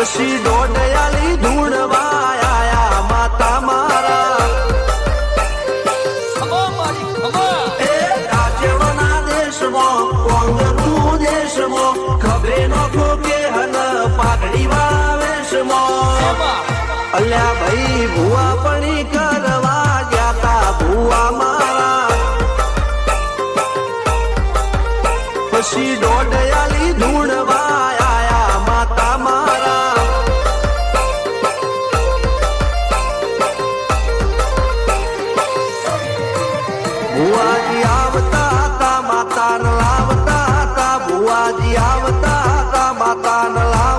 પછી દોડયાલી ધૂણવા માતા મારા. એ રાજ્યના દેશમાં હન પાઘડી વાવેશમાં અલ્યા ભાઈ ભુવા પણી કરવા ગયા તા ભૂવા મારા. પછી દોડયાલી ભુવાજી આવતા હતા માતા લાવતા હતા ભુવાજી આવતા હતા માતા લાવતા